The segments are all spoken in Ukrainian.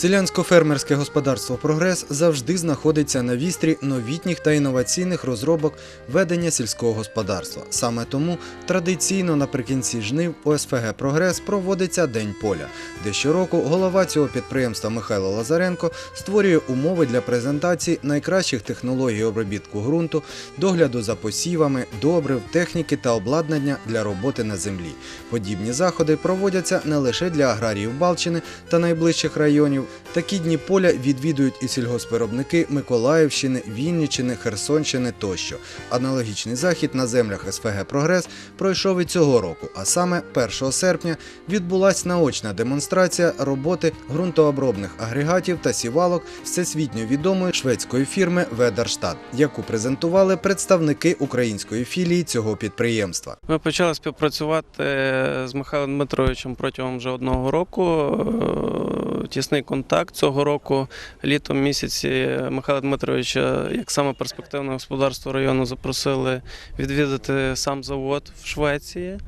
Селянсько-фермерське господарство Прогрес завжди знаходиться на вістрі новітніх та інноваційних розробок ведення сільського господарства. Саме тому традиційно наприкінці жнив у СФГ Прогрес проводиться День поля, де щороку голова цього підприємства Михайло Лазаренко створює умови для презентації найкращих технологій обробітку ґрунту, догляду за посівами, добрив, техніки та обладнання для роботи на землі. Подібні заходи проводяться не лише для аграріїв Балчини та найближчих районів. Такі дні поля відвідують і сільгоспвиробники Миколаївщини, Вінниччини, Херсонщини тощо. Аналогічний захід на землях СФГ Прогрес пройшов і цього року, а саме 1 серпня відбулася наочна демонстрація роботи ґрунтообробних агрегатів та сівалок всесвітньо відомої шведської фірми Ведерштат, яку презентували представники української філії цього підприємства. Ми почали співпрацювати з Михайлом Дмитровичем протягом вже одного року. Тісний контакт цього року, літом місяці Михайла Дмитровича, як саме перспективне господарство району, запросили відвідати сам завод в Швеції.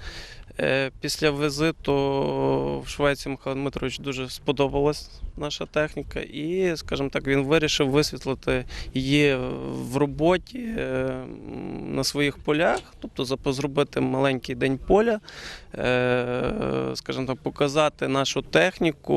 Е, Після візиту в Швецію Михайло Дмитрович дуже сподобалась наша техніка, і, скажімо так, він вирішив висвітлити її в роботі е, на своїх полях, тобто зробити маленький день поля, скажімо так, показати нашу техніку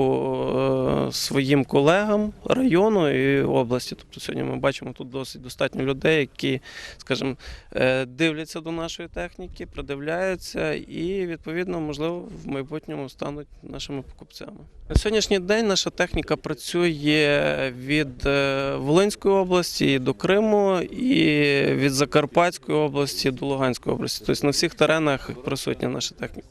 е, своїм колегам району і області. Тобто сьогодні ми бачимо тут досить достатньо людей, які, скажімо, е, дивляться до нашої техніки, придивляються і, відповідно, можливо, в майбутньому стануть нашими покупцями. На сьогоднішній день наша техніка працює від е, Волинської області до Криму і від Закарпатської області до Луганської області. Тобто на всіх теренах присутня наша техніка.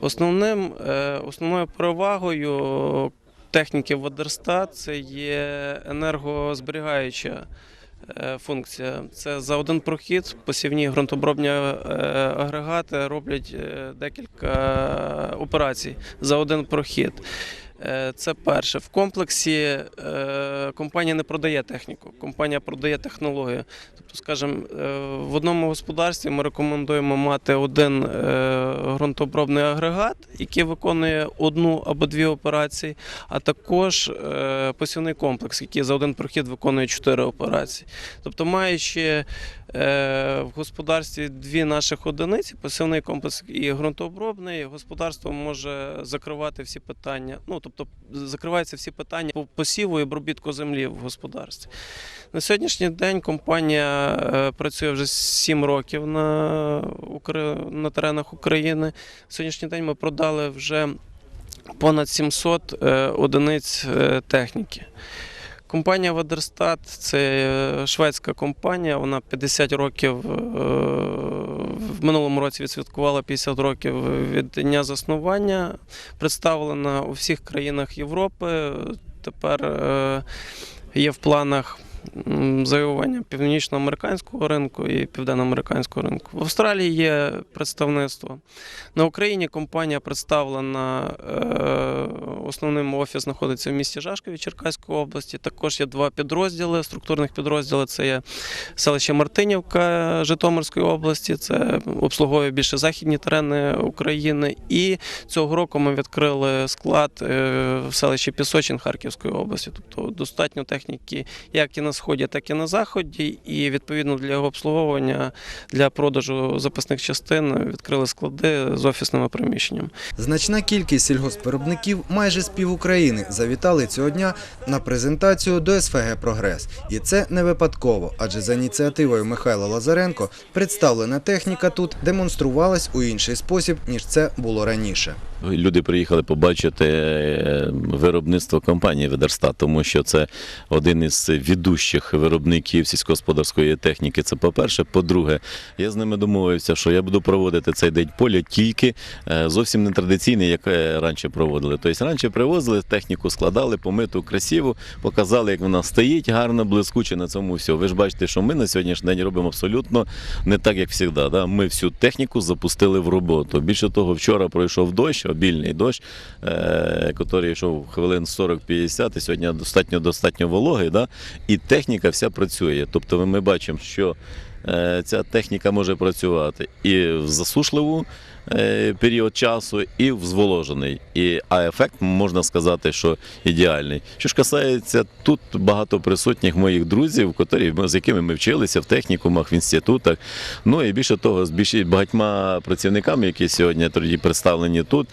Основним, е, основною перевагою техніки Водерстат це є енергозберігаюча е, функція. Це за один прохід посівні ґрунтообробні е, агрегати роблять декілька операцій за один прохід. Е, Це перше. В комплексі е, компанія не продає техніку, компанія продає технологію. Тобто, скажімо, е, в одному господарстві ми рекомендуємо мати один ґрунтообробний агрегат, який виконує одну або дві операції, а також посівний комплекс, який за один прохід виконує чотири операції. Тобто, маючи в господарстві дві наших одиниці, посівний комплекс і ґрунтообробний, господарство може закривати всі питання. Ну тобто закриваються всі питання по посіву і обробітку землі в господарстві. На сьогоднішній день компанія е, працює вже 7 років на, на теренах України. На сьогоднішній день ми продали вже понад 700 е, одиниць е, техніки. Компанія Вадерстат це е, шведська компанія. Вона 50 років е, в минулому році відсвяткувала 50 років від дня заснування. Представлена у всіх країнах Європи. Тепер е, є в планах завоювання північноамериканського ринку і південноамериканського ринку. В Австралії є представництво. На Україні компанія представлена. е, Основним офіс знаходиться в місті Жашкові Черкаської області. Також є два підрозділи, структурних підрозділи. Це є селище Мартинівка Житомирської області, це обслуговує більше західні терени України. І цього року ми відкрили склад е, в селищі Пісочин Харківської області. Тобто достатньо техніки як і на сході, так і на заході. І відповідно для його обслуговування для продажу запасних частин відкрили склади з офісними приміщеннями. Значна кількість сільгоспвиробників майже з пів України завітали цього дня на презентацію до СФГ Прогрес. І це не випадково, адже за ініціативою Михайла Лазаренко представлена техніка тут демонструвалась у інший спосіб, ніж це було раніше. Люди приїхали побачити е, виробництво компанії Ведерстат, тому що це один із ведущих виробників сільськогосподарської техніки. Це по-перше. По-друге, я з ними домовився, що я буду проводити цей день поля тільки е, зовсім не традиційний, як е, раніше проводили. Тобто раніше привозили техніку, складали, помиту, красиву, показали, як вона стоїть, гарно, блискуче на цьому все. Ви ж бачите, що ми на сьогоднішній день робимо абсолютно не так, як завжди. Да? Ми всю техніку запустили в роботу. Більше того, вчора пройшов дощ, обільний дощ, е, який йшов хвилин 40-50, і сьогодні достатньо достатньо вологий. Да? І техніка вся працює. Тобто ми бачимо, що е, ця техніка може працювати і в засушливу е, період часу, і в зволожений. А ефект можна сказати, що ідеальний. Що ж касається тут багато присутніх моїх друзів, з якими ми вчилися в технікумах, в інститутах. Ну і більше того, з багатьма працівниками, які сьогодні тоді представлені тут.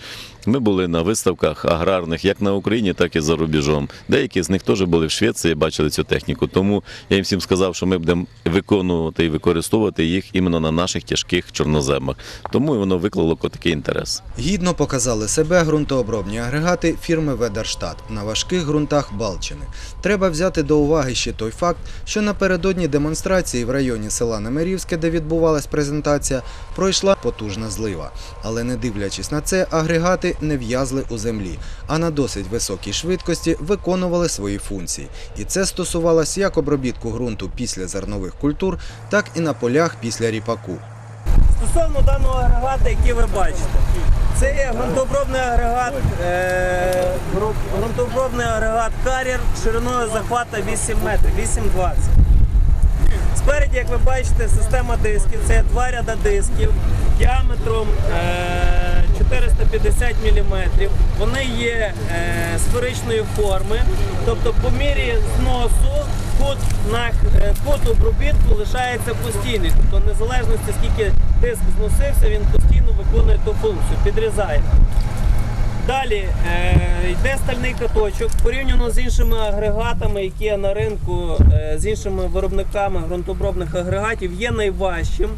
Ми були на виставках аграрних як на Україні, так і за рубежом. Деякі з них теж були в Швеції, бачили цю техніку. Тому я їм всім сказав, що ми будемо виконувати і використовувати їх іменно на наших тяжких чорноземах. Тому воно виклало такий інтерес. Гідно показали себе ґрунтообробні агрегати фірми Ведерштат на важких ґрунтах Балчини. Треба взяти до уваги ще той факт, що напередодні демонстрації в районі села Немирівське, де відбувалась презентація, пройшла потужна злива. Але не дивлячись на це, агрегати не в'язли у землі, а на досить високій швидкості виконували свої функції. І це стосувалось як обробітку ґрунту після зернових культур, так і на полях після ріпаку. Стосовно даного агрегата, який ви бачите, це є ґрунтообробний агрегат, е, ґру- агрегат кар'єр шириною захвата 8 метрів, 8,20. Спереді, як ви бачите, система дисків, це два ряда дисків діаметром е, 450 мм. Вони є е, сферичної форми, тобто по мірі зносу кут, на, е, кут обробітку лишається постійний. Тобто незалежності скільки диск зносився, він постійно виконує ту функцію, підрізає. Далі е, йде стальний каточок. Порівняно з іншими агрегатами, які є на ринку, е, з іншими виробниками ґрунтообробних агрегатів, є найважчим.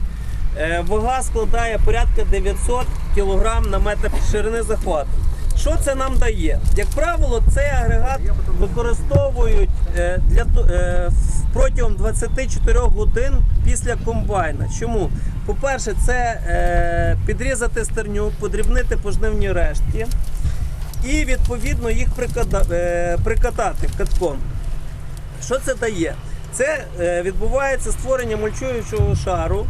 Е, вага складає порядка 900 кг на метр ширини захвату. Що це нам дає? Як правило, цей агрегат використовують е, для, е, протягом 24 годин після комбайна. Чому? По-перше, це підрізати стерню, подрібнити пожнивні рештки і відповідно їх прикатати катком. Що це дає? Це відбувається створення мульчуючого шару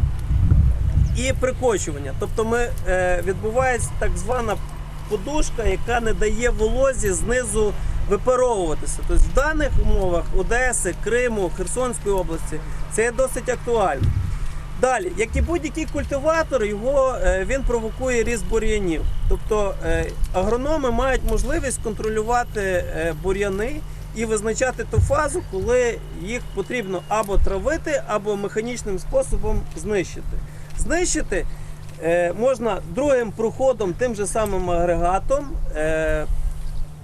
і прикочування. Тобто ми, е, відбувається так звана подушка, яка не дає волозі знизу випаровуватися. Тобто в даних умовах Одеси, Криму, Херсонської області це досить актуально. Далі, як і будь-який культиватор, його е, він провокує ріст бур'янів. Тобто е, агрономи мають можливість контролювати е, бур'яни і визначати ту фазу, коли їх потрібно або травити, або механічним способом знищити. Знищити е, можна другим проходом тим же самим агрегатом. Е,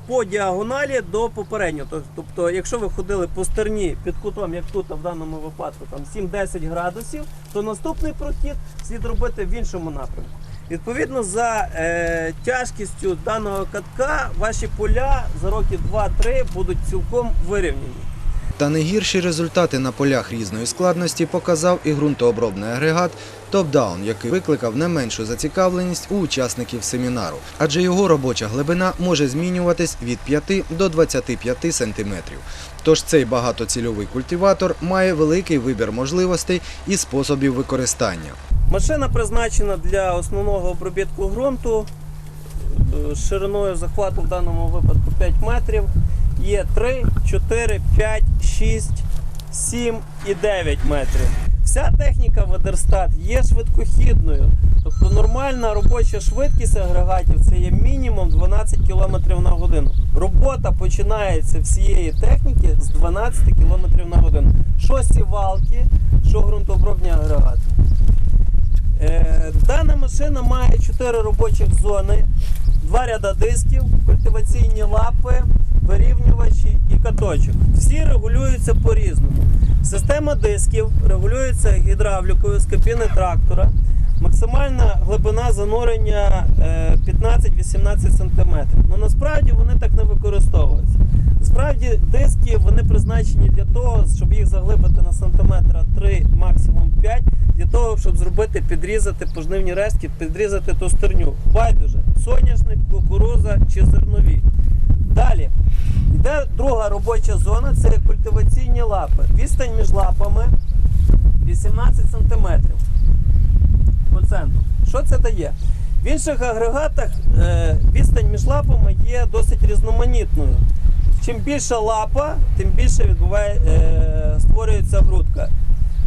по діагоналі до попереднього. Тобто, якщо ви ходили по стерні під кутом, як тут в даному випадку, там 7-10 градусів, то наступний прохід слід робити в іншому напрямку. Відповідно, за е, тяжкістю даного катка ваші поля за роки 2-3 будуть цілком вирівняні. Та не гірші результати на полях різної складності показав і ґрунтообробний агрегат Top-Down, який викликав не меншу зацікавленість у учасників семінару, адже його робоча глибина може змінюватись від 5 до 25 сантиметрів. Тож цей багатоцільовий культиватор має великий вибір можливостей і способів використання. Машина призначена для основного обробітку ґрунту е, шириною захвату в даному випадку 5 метрів. Є 3, 4, 5, 6, 7 і 9 метрів. Вся техніка Ведерстат є швидкохідною. Тобто нормальна робоча швидкість агрегатів це є мінімум 12 км на годину. Робота починається всієї техніки з 12 км на годину. Що сівалки, що ґрунтообробні агрегати. Е, Дана машина має 4 робочих зони, два ряда дисків, культиваційні лапи, вирівнювачі і каточок. Всі регулюються по-різному. Система дисків регулюється гідравлікою з кабіни трактора. Максимальна глибина занурення е, 15-18 см. Ну насправді вони так не використовуються. Насправді диски вони призначені для того, щоб їх заглибити на сантиметра 3, максимум 5, для того, щоб зробити, підрізати пожнивні рештки, підрізати ту стерню. Байдуже, соняшник, кукуруза чи зернові. Далі йде друга робоча зона, це культиваційні лапи. Відстань між лапами 18 см по центру. Що це дає? В інших агрегатах е, відстань між лапами є досить різноманітною. чим більша лапа, тим більше відбуває, е, створюється грудка.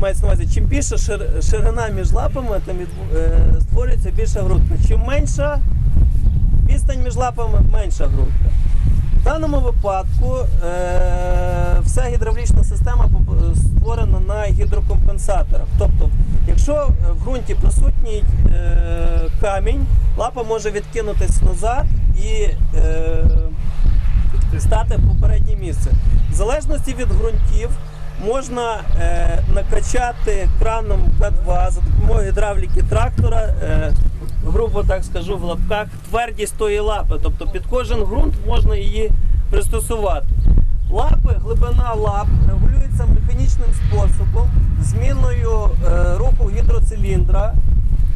Мається на увазі, чим більша шир- ширина між лапами, тим е, створюється більша грудка. Чим менша відстань між лапами, менша грудка. Даному випадку е, вся гідравлічна система створена на гідрокомпенсаторах. Тобто, якщо в ґрунті присутній е, камінь, лапа може відкинутись назад і е, стати в попереднє місце. В залежності від ґрунтів можна е, накачати краном К2 за допомогою гідравліки трактора, е, грубо так скажу в лапках, твердість тої лапи. Тобто під кожен ґрунт можна її пристосувати. Лапи, глибина лап регулюється механічним способом, зміною е, руху гідроциліндра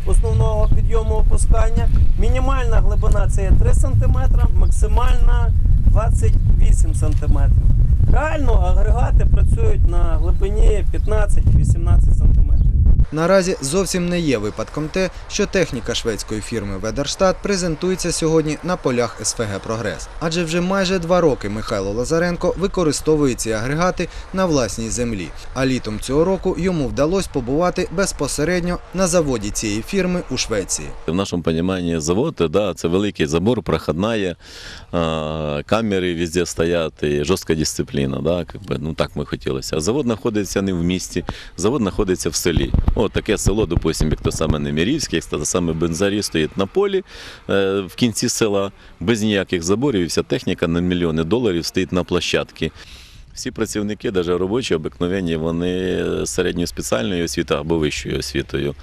основного підйому опускання. Мінімальна глибина це є 3 см, максимальна 28 см. Реально агрегати працюють на глибині 15-18 см. Наразі зовсім не є випадком те, що техніка шведської фірми Ведерштат презентується сьогодні на полях СФГ Прогрес. Адже вже майже два роки Михайло Лазаренко використовує ці агрегати на власній землі. А літом цього року йому вдалося побувати безпосередньо на заводі цієї фірми у Швеції. В нашому розумінні завод, це великий забор, проходная, камери везде стоять, жорстка дисципліна. Ну, так ми хотілося. Завод знаходиться не в місті, завод знаходиться в селі. От таке село, допустим, як то саме Немірівське, як то саме Бензарі стоїть на полі е, в кінці села, без ніяких заборів, і вся техніка на мільйони доларів стоїть на площадці. Всі працівники, навіть робочі, обикновенні, вони з середньою спеціальною освітою або вищою освітою.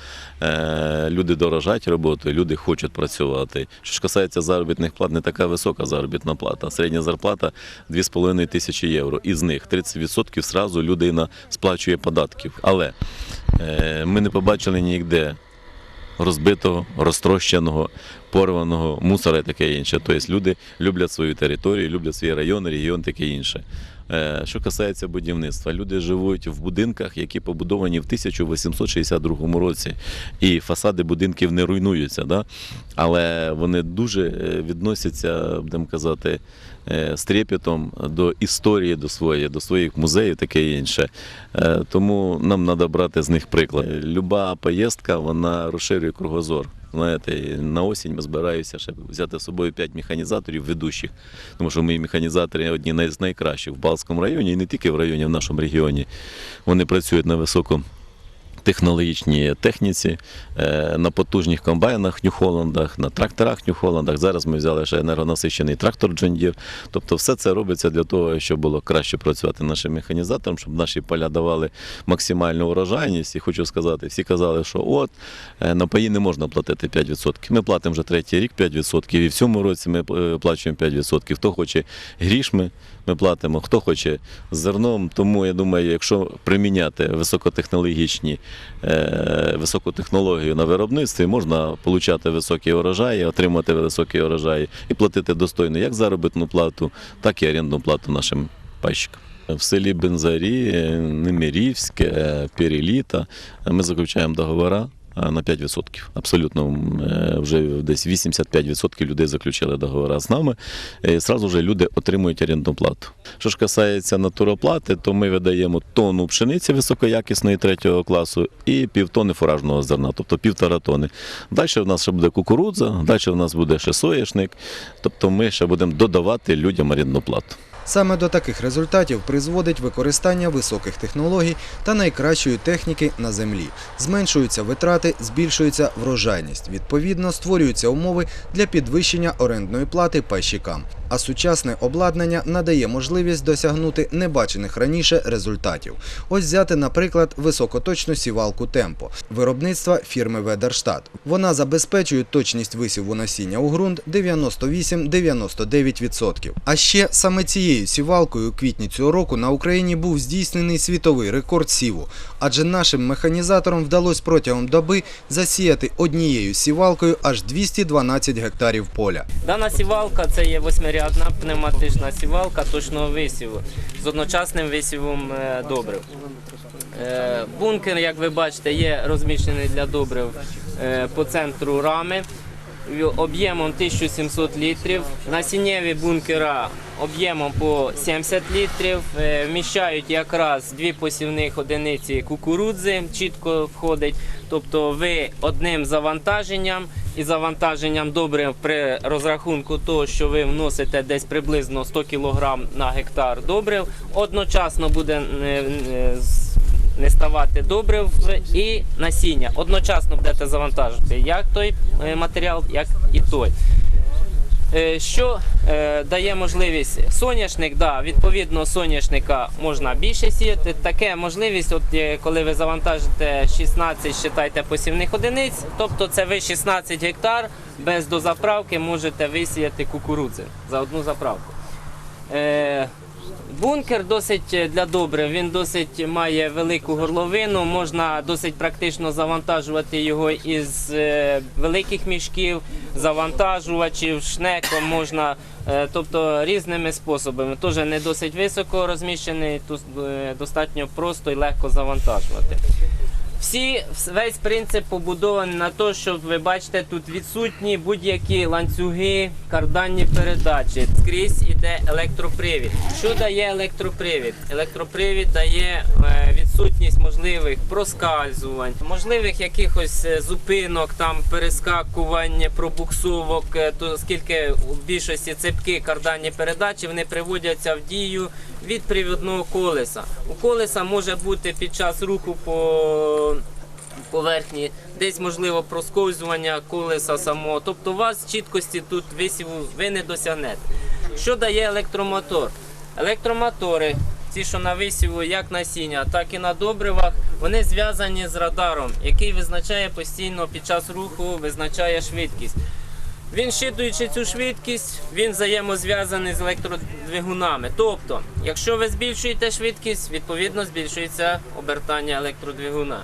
Е, Люди дорожать роботою, люди хочуть працювати. Що ж касається заробітних плат, не така висока заробітна плата. Середня зарплата 2,5 тисячі євро. Із них 30% зразу людина сплачує податків. Але е, ми не побачили ніде розбитого, розтрощеного, порваного мусора і таке інше. Тобто люди люблять свою територію, люблять свій район, регіон, таке інше. Е, Що касається будівництва, люди живуть в будинках, які побудовані в 1862 році, і фасади будинків не руйнуються, да? але вони дуже е, відносяться, будемо казати, е, з трепетом до історії до своєї, до своїх музеїв, таке інше. Тому нам треба брати з них приклад. Люба поїздка вона розширює кругозор. Знаєте, на осінь ми збираюся ще взяти з собою п'ять механізаторів ведущих, тому що мої механізатори одні з найкращих в Балському районі і не тільки в районі, а в нашому регіоні. Вони працюють на високому технологічній техніці, е, на потужних комбайнах Нью-Холландах, на тракторах Нью-Холландах. Зараз ми взяли ще енергонасичений трактор Deere. Тобто все це робиться для того, щоб було краще працювати нашим механізаторам, щоб наші поля давали максимальну урожайність. І хочу сказати, всі казали, що от е, на паї не можна платити 5%. Ми платимо вже третій рік 5%, і в цьому році ми е, плачуємо 5%. Хто хоче грішми, ми платимо, хто хоче зерном. Тому я думаю, якщо приміняти високотехнологічні високу технологію на виробництві, можна отримати високі урожаї, отримати високі урожаї і платити достойно як заробітну плату, так і орендну плату нашим пайщикам. В селі Бензарі, е, Немирівське, е, Переліта ми заключаємо договори на 5%. Абсолютно е, вже десь 85% людей заключили договори з нами. І зразу ж люди отримують орендну плату. Що ж касається натуроплати, то ми видаємо тонну пшениці високоякісної третього класу і півтони фуражного зерна, тобто півтора тони. Далі в нас ще буде кукурудза, далі в нас буде ще соняшник. Тобто ми ще будемо додавати людям орендну плату. Саме до таких результатів призводить використання високих технологій та найкращої техніки на землі. Зменшуються витрати, збільшується врожайність. Відповідно, створюються умови для підвищення орендної плати пайщикам. А сучасне обладнання надає можливість досягнути небачених раніше результатів. Ось взяти, наприклад, високоточну сівалку Темпо виробництва фірми Ведерштат. Вона забезпечує точність висіву насіння у ґрунт 98-99%. А ще саме цією сівалкою у квітні цього року на Україні був здійснений світовий рекорд сіву, адже нашим механізаторам вдалося протягом доби засіяти однією сівалкою аж 212 гектарів поля. Дана сівалка це є восьмирядна пневматична сівалка точного висіву з одночасним висівом е, добрив. Е, Бункер, як ви бачите, є розміщений для добрив е, по центру рами. Об'ємом 1700 літрів. Насіннєві бункера об'ємом по 70 літрів. Е, Вміщають якраз дві посівних одиниці кукурудзи, чітко входить. Тобто ви одним завантаженням і завантаженням добрив при розрахунку того, що ви вносите десь приблизно 100 кг на гектар добрив, одночасно буде е, е, з- не ставати добрив і насіння. Одночасно будете завантажувати як той е, матеріал, як і той. Е, Що е, дає можливість соняшник, да, відповідно соняшника можна більше сіяти. Таке можливість, от коли ви завантажите 16, считайте посівних одиниць, тобто це ви 16 гектар без дозаправки можете висіяти кукурудзи за одну заправку. Бункер досить е, для добрив, він досить має велику горловину, можна досить практично завантажувати його із е, великих мішків, завантажувачів, шнеком можна, е, тобто різними способами. Теж не досить високо розміщений, тут достатньо просто і легко завантажувати. Всі весь принцип побудований на те, що ви бачите, тут відсутні будь-які ланцюги, карданні передачі. Скрізь іде електропривід. Що дає електропривід? Електропривід дає е, відсутність можливих проскальзувань, можливих якихось е, зупинок, там перескакувань, пробуксовок, е, то оскільки у більшості цепки карданні передачі вони приводяться в дію від привідного колеса. У колеса може бути під час руху по поверхні, десь можливо просковзування колеса самого. Тобто у вас чіткості тут висіву ви не досягнете. Що дає електромотор? Електромотори, ті, що на висіву, як насіння, так і на добривах, вони зв'язані з радаром, який визначає постійно під час руху, визначає швидкість. Він щитуючи цю швидкість, він взаємозв'язаний з електродвигунами. Тобто, якщо ви збільшуєте швидкість, відповідно збільшується обертання електродвигуна.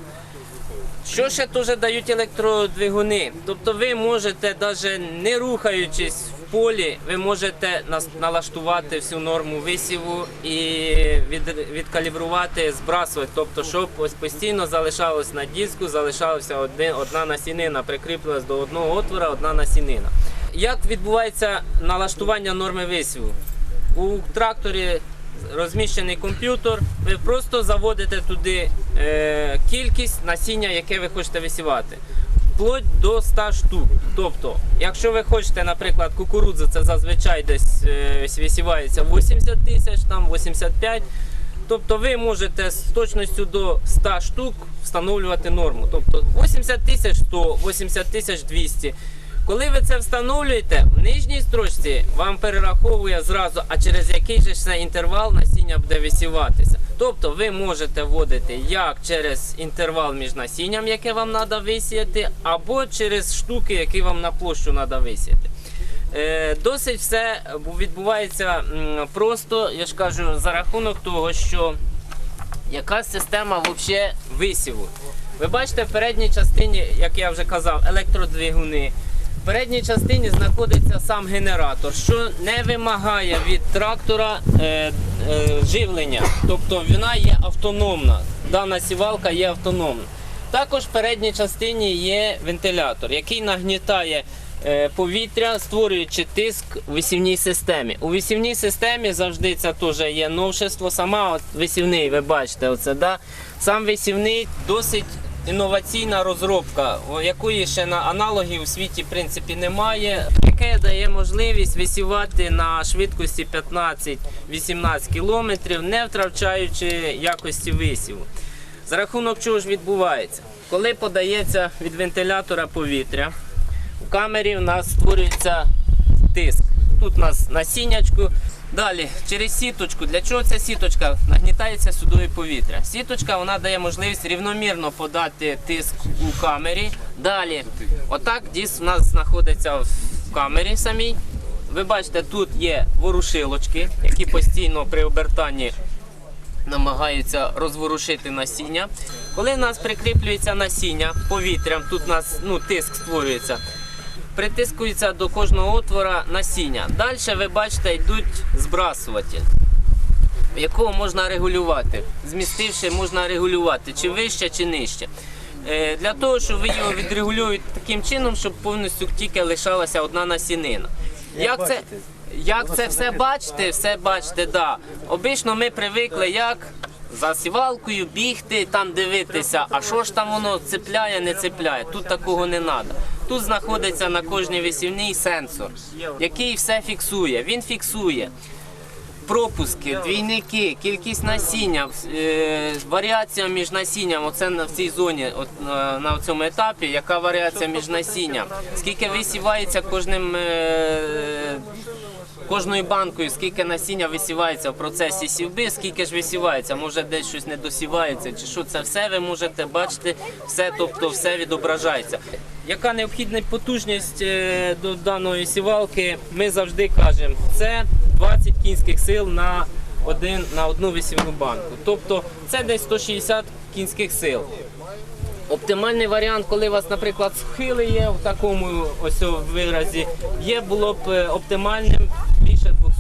Що ще теж дають електродвигуни? Тобто ви можете, навіть не рухаючись полі, ви можете налаштувати всю норму висіву і від, відкалібрувати, збрасувати. Тобто, щоб ось постійно залишалось на диску, залишалася одна насінина, прикріплилась до одного отвора, одна насінина. Як відбувається налаштування норми висіву? У тракторі розміщений комп'ютер, ви просто заводите туди е, кількість насіння, яке ви хочете висівати. Вплоть до 100 штук. Тобто, якщо ви хочете, наприклад, кукурудзу, це зазвичай десь е, висівається 80 тисяч, там 85. Тобто ви можете з точністю до 100 штук встановлювати норму. Тобто 80 тисяч 100, 80 тисяч 200. Коли ви це встановлюєте, в нижній строчці вам перераховує зразу, а через який же це інтервал насіння буде висіватися. Тобто ви можете вводити як через інтервал між насінням, яке вам треба висіяти, або через штуки, які вам на площу треба висіяти. Е, Досить все відбувається просто, я ж кажу, за рахунок того, що яка система взагалі висіву. Ви бачите, в передній частині, як я вже казав, електродвигуни. Передній частині знаходиться сам генератор, що не вимагає від трактора е, е, живлення. Тобто вона є автономна. Дана сівалка є автономна. Також в передній частині є вентилятор, який нагнітає е, повітря, створюючи тиск у висівній системі. У висівній системі завжди це теж є новшество. Сама от висівний, ви бачите, оце, да? сам висівний досить інноваційна розробка, якої ще на аналогів у світі в принципі немає, яке дає можливість висівати на швидкості 15-18 км, не втрачаючи якості висіву. За рахунок чого ж відбувається? Коли подається від вентилятора повітря, у камері у нас створюється тиск. Тут у нас насіннячку. Далі, через сіточку. Для чого ця сіточка? Нагнітається сюди повітря. Сіточка вона дає можливість рівномірно подати тиск у камері. Далі, отак диск у нас знаходиться в камері самій. Ви бачите, тут є ворушилочки, які постійно при обертанні намагаються розворушити насіння. Коли в нас прикріплюється насіння повітрям, тут у нас ну, тиск створюється, притискується до кожного отвора насіння. Далі ви бачите, йдуть збрасуватель, якого можна регулювати. Змістивши, можна регулювати чи вище, чи нижче. е, для того, щоб ви його відрегулюєте таким чином, щоб повністю тільки лишалася одна насінина. Як це, як це все бачите, все бачите, да. Обично ми привикли як за сівалкою бігти, там дивитися, а що ж там воно цепляє, не цепляє. Тут такого не треба. Тут знаходиться на кожній висівній сенсор, який все фіксує. Він фіксує пропуски, двійники, кількість насіння, е, варіація між насінням. Оце в цій зоні, на, на цьому етапі, яка варіація між насінням, скільки висівається кожним. Кожною банкою, скільки насіння висівається в процесі сівби, скільки ж висівається, може десь щось не досівається, чи що це все ви можете бачити, все, тобто все відображається. Яка необхідна потужність е, до даної сівалки, ми завжди кажемо, це 20 кінських сил на, один, на одну висівну банку. Тобто це десь 160 кінських сил. Оптимальний варіант, коли у вас, наприклад, схили є в такому ось виразі, є було б е, оптимальним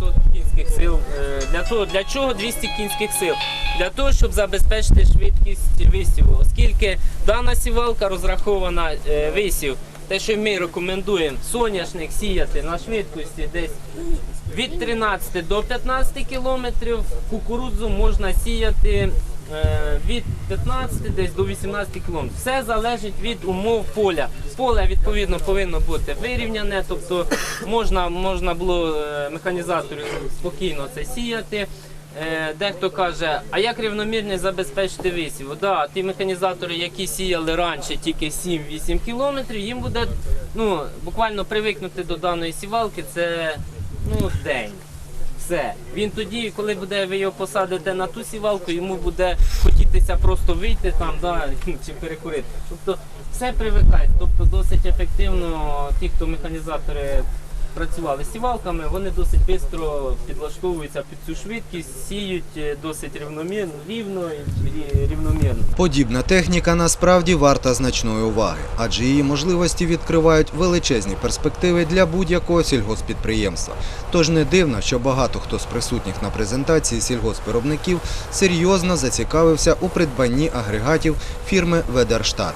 200 кінських сил. Е, Для того, для чого 200 кінських сил? Для того, щоб забезпечити швидкість висіву, оскільки дана сівалка розрахована е, висів, те, що ми рекомендуємо, соняшник сіяти на швидкості десь від 13 до 15 кілометрів, кукурудзу можна сіяти від 15 десь до 18 кілометрів. Все залежить від умов поля. Поле відповідно повинно бути вирівняне, тобто можна, можна було е, механізатору спокійно це сіяти. Е, Дехто каже, а як рівномірно забезпечити висів? Да, ті механізатори, які сіяли раніше тільки 7-8 кілометрів, їм буде ну, буквально привикнути до даної сівалки, це ну, день. Все. Він тоді, коли буде ви його посадите на ту сівалку, йому буде хотітися просто вийти там, да, чи перекурити. Тобто все привикає. Тобто досить ефективно ті, хто механізатори працювали сівалками, вони досить швидко підлаштовуються під цю швидкість, сіють е, досить рівномірно, рівно і рівномірно. Подібна техніка насправді варта значної уваги, адже її можливості відкривають величезні перспективи для будь-якого сільгоспідприємства. Тож не дивно, що багато хто з присутніх на презентації сільгоспвиробників серйозно зацікавився у придбанні агрегатів фірми Ведерштат.